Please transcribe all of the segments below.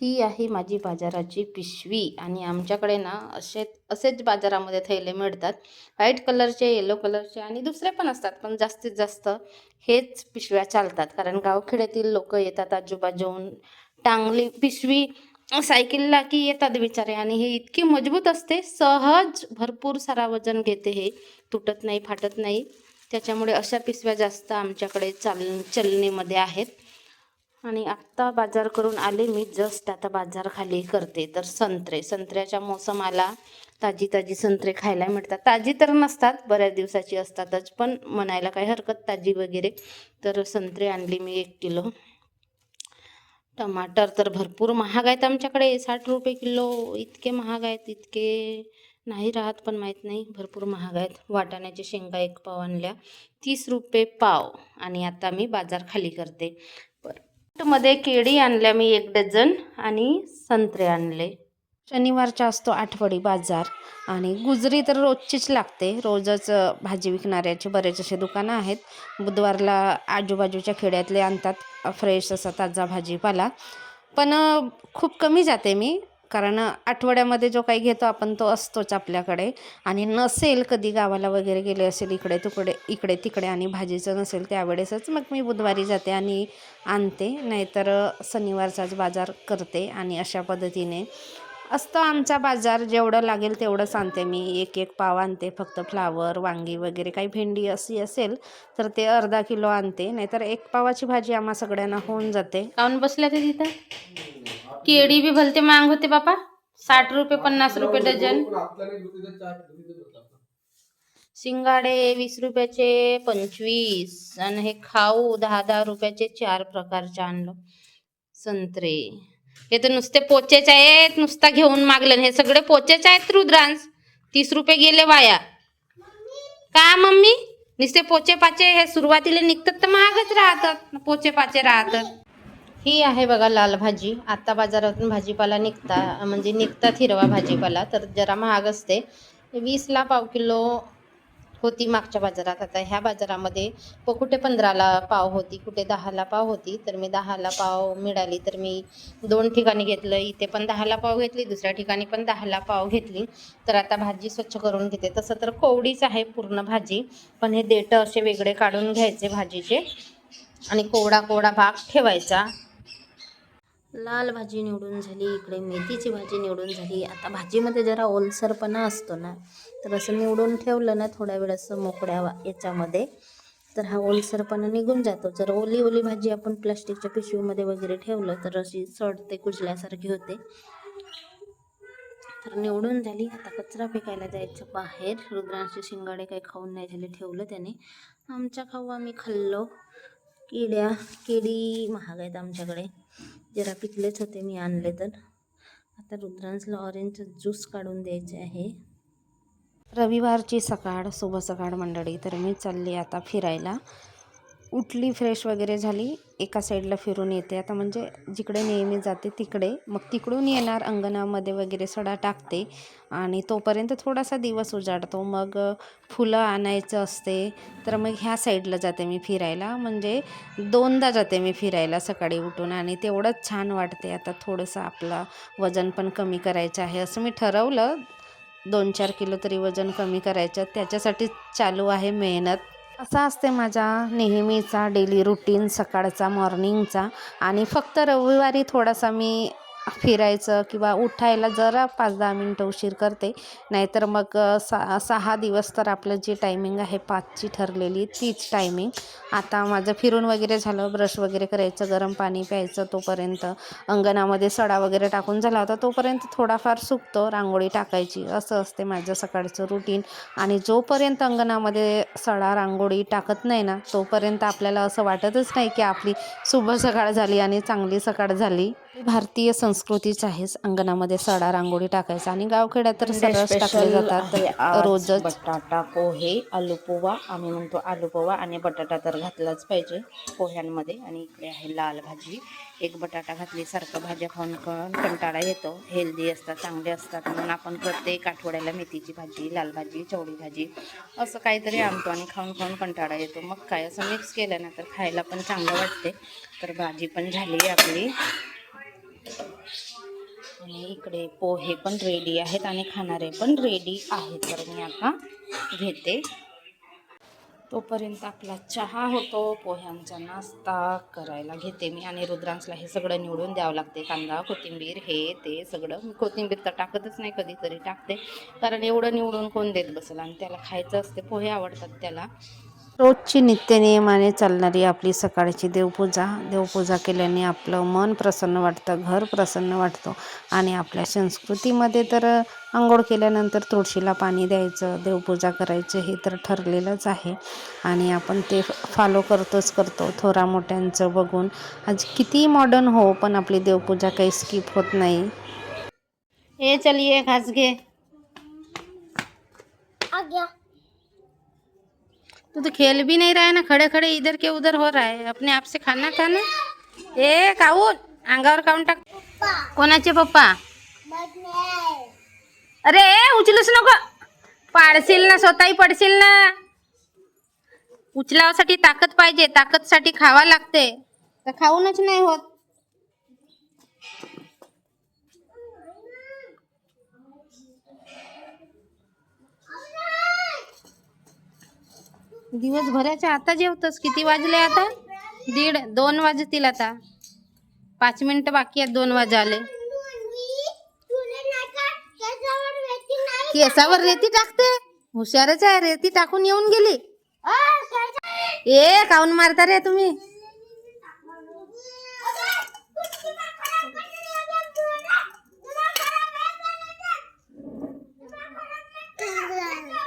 ही आहे माझी बाजाराची पिशवी. आणि आमच्याकडे ना असे असेच बाजारामध्ये थैले मिळतात. व्हाईट कलरचे येलो कलरचे आणि दुसरे पण असतात. पण जास्तीत जास्त हेच पिशव्या चालतात. कारण गावखेड्यातील लोक येतात आजूबाजून टांगली पिशवी सायकलला की येतात बिचारे. आणि हे इतकी मजबूत असते. सहज भरपूर सारा वजन घेते हे. तुटत नाही फाटत नाही. त्याच्यामुळे अशा पिशव्या जास्त आमच्याकडे चाल चलनीमध्ये आहेत. आणि आत्ता बाजार करून आले मी जस्ट आता बाजार खाली करते. तर संत्रे संत्र्याच्या मोसमाला ताजी ताजी संत्रे खायला मिळतात. ताजी तर नसतात बऱ्याच दिवसाची असतातच पण म्हणायला काही हरकत ताजी वगैरे. तर संत्रे आणली मी एक किलो. टमाटर तर भरपूर महाग आहेत आमच्याकडे साठ रुपये किलो. इतके महाग आहेत इतके नाही राहत पण माहीत नाही भरपूर महाग आहेत. वाटाण्याच्या शेंगा एक पाव आणल्या तीस रुपये पाव. आणि आता मी बाजार खाली करते. मध्ये केळी आणल्या मी एक डझन आणि संत्रे आणले. शनिवारचा असतो आठवडी बाजार आणि गुजरी तर रोजचीच लागते. रोजच भाजी विकणाऱ्याचे बरेच असे दुकानं आहेत. बुधवारला आजूबाजूच्या खेड्यातले आणतात फ्रेश असा ताजा भाजीपाला. पण खूप कमी जाते मी. कारण आठवड्यामध्ये जो काही घेतो आपण तो असतोच आपल्याकडे. आणि नसेल कधी गावाला वगैरे गेले असेल इकडे तुकडे इकडे तिकडे आणि भाजीचं नसेल त्यावेळेसच मग मी बुधवारी जाते आणि आणते. नाहीतर शनिवारचाच बाजार करते आणि अशा पद्धतीने असतं आमचा बाजार. जेवढं लागेल तेवढंच आणते मी. एक एक पाव आणते. फक्त फ्लावर वांगी वगैरे काही भेंडी अशी असेल तर ते अर्धा किलो आणते. नाहीतर एक पावाची भाजी आम्हा सगळ्यांना होऊन जाते. काऊन बसल्या ते तिथं? केळी बी भलते महाग होते बापा. साठ रुपये पन्नास रुपये डझन. शिंगाडे वीस रुपयाचे पंचवीस. आणि हे खाऊ दहा दहा रुपयाचे चार प्रकारचे आणलं. संत्रे. हे तर नुसते पोचेच आहेत नुसता घेऊन मागलं हे सगळे पोचेच आहेत रुद्रांश. तीस रुपये गेले वाया. का मम्मी? नुसते पोचे पाचे हे सुरुवातीला निघतात तर महागच राहतात. पोचे पाचे राहतात. ही आहे बघा लाल भाजी. आता बाजारातून भाजीपाला निघता म्हणजे निघतात हिरवा भाजीपाला तर जरा महाग असते. वीसला पाव किलो होती मागच्या बाजारात. आता ह्या बाजारामध्ये प कुठे पंधराला पाव होती कुठे दहाला पाव होती. तर मी दहाला पाव मिळाली तर मी दोन ठिकाणी घेतलं. इथे पण दहाला पाव घेतली दुसऱ्या ठिकाणी पण दहाला पाव घेतली. तर आता भाजी स्वच्छ करून घेते. तसं तर कोवडीच आहे पूर्ण भाजी पण हे देठं असे वेगळे काढून घ्यायचे भाजीचे. आणि कोवडा कोवडा भाग ठेवायचा. लाल भाजी निवडून झाली इकडे मेथीची भाजी निवडून झाली. आता भाजीमध्ये जरा ओलसरपणा असतो ना तर असं निवडून ठेवलं ना थोड्या वेळ असं मोकळ्या याच्यामध्ये तर हा ओलसरपणा निघून जातो. जर ओली ओली भाजी आपण प्लास्टिकच्या पिशवीमध्ये वगैरे ठेवलं तर अशी सडते कुजल्यासारखी होते. तर निवडून झाली. आता कचरा फेकायला जायचं बाहेर. रुद्रांशी शिंगाडे काही खाऊन नाही झाले ठेवलं त्याने. आमच्या खाऊ आम्ही खाल्लो. किड्या किडी महाग आहेत आमच्याकडे. जरा पिकलेच होते मी आणले तर. आता रुद्रांसला ऑरेंज ज्यूस काढून द्यायचे आहे. रविवारची सकाळ शुभ सकाळ मंडळी. तर मी चालली आता फिरायला. उठली फ्रेश वगैरे झाली एका साईडला फिरून येते. आता म्हणजे जिकडे नेहमी जाते तिकडे. मग तिकडून येणार अंगणामध्ये वगैरे सडा टाकते. आणि तोपर्यंत थोडासा दिवस उजाडतो. मग फुलं आणायचं असते. तर मग ह्या साईडला जाते मी फिरायला. म्हणजे दोनदा जाते मी फिरायला सकाळी उठून. आणि तेवढंच छान वाटते. आता थोडंसं आपलं वजन पण कमी करायचं आहे. असं मी ठरवलं. दोन चार किलो तरी वजन कमी करायचं. त्याच्यासाठी चालू आहे मेहनत. असा असते माझा नेहमीचा डेली रुटीन सकाळचा मॉर्निंगचा आणि फक्त रविवारी थोडासा मी फिरायचं किंवा उठायला जरा पाच दहा मिनटं उशीर करते. नाहीतर मग सा सहा दिवस तर आपलं जी टायमिंग आहे पाचची ठरलेली तीच टायमिंग आता माझं फिरून वगैरे झालं ब्रश वगैरे करायचं गरम पाणी प्यायचं तोपर्यंत. अंगणामध्ये सडा वगैरे टाकून झाला होता तोपर्यंत थोडाफार सुकतो रांगोळी टाकायची. असं असते माझं सकाळचं रुटीन आणि जोपर्यंत अंगणामध्ये सडा रांगोळी टाकत नाही ना तोपर्यंत आपल्याला असं वाटतच नाही की आपली शुभ सकाळ झाली आणि चांगली सकाळ झाली. भारतीय संस्कृतीच आहेच. अंगणामध्ये सडा रांगोळी टाकायचा आणि गावखेड्यात तर सर्वच टाकले जातात. रोजच. बटाटा पोहे आलू पोहा आम्ही म्हणतो आलू पोहा आणि बटाटा तर घातलाच पाहिजे पोह्यांमध्ये. आणि इकडे आहे लाल भाजी. एक बटाटा घातली सारखं भाज्या खाऊन खाऊन कंटाळा येतो. हेल्दी असतात चांगले असतात. म्हणून आपण प्रत्येक आठवड्याला मेथीची भाजी लाल भाजी चवळी भाजी असं काहीतरी आणतो आणि खाऊन खाऊन कंटाळा येतो. मग काय असं मिक्स केलं ना तर खायला पण चांगलं वाटते. तर भाजी पण झाली आपली. आणि इकडे पोहे पण रेडी आहेत आणि खाणारे पण रेडी आहेत. तर मी आता घेते. तोपर्यंत आपला चहा होतो. पोह्यांचा नाश्ता करायला घेते मी आणि रुद्रांसला हे सगळं निवडून द्यावं लागते. कांदा कोथिंबीर हे ते सगळं. मी कोथिंबीर तर टाकतच नाही कधीतरी टाकते. कारण एवढं निवडून कोण देत बसेल? आणि त्याला खायचं असते पोहे आवडतात त्याला. रोजची नित्यनियमाने चालणारी आपली सकाळची देवपूजा. देवपूजा केल्याने आपलं मन प्रसन्न वाटतं घर प्रसन्न वाटतं आणि आपल्या संस्कृतीमध्ये तर आंघोळ केल्यानंतर तुळशीला पाणी द्यायचं देवपूजा करायचं हे तर ठरलेलंच आहे. आणि आपण ते फॉलो करतोच करतो. थोरा मोठ्यांचं बघून. आज किती मॉडर्न हो पण आपली देवपूजा काही स्किप होत नाही. ए चलिए घास घे. तू तो खेल भी नहीं रहा है ना खड़े खड़े इधर के उधर हो रहा है। अपने आप से खाना खाना ए काऊन अंगावर काऊन टाक कोणाचे पप्पा? अरे उचलूच नको पाडशील ना स्वतःही पडशील ना। उचलावासाठी ताकद पाहिजे ताकदसाठी खावा लागते. तर खाऊनच नाही होत. दिवसभराच्या आता जेवतोस? किती वाजले आता? दीड दोन वाजतील आता. पाच मिनिटं बाकी आहेत दोन वाजाले. केसावर रेती टाकते? हुशारच आहे रेती टाकून येऊन गेली. ए काऊन मारता रे तुम्ही?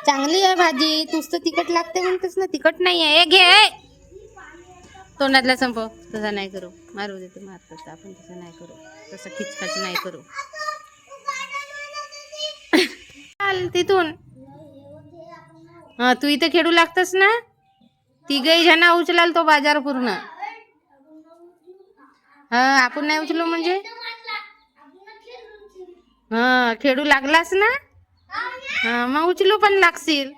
चांगली आहे भाजी. तूच तर तिखट लागते म्हणतेस ना तिखट नाही आहे. घे. तोंडातला संपव तसा नाही करू. मारू देते मार. तसं आपण तसं नाही करू. तसं खिचखाच नाही करू. चाल तिथून. हा तू इथे खेळू लागतस ना? तिघही जणा उचलाल तो बाजार पूर्ण. हा आपण नाही उचलू म्हणजे? हा खेळू लागलास ना? हा मग उचलू पण लागशील.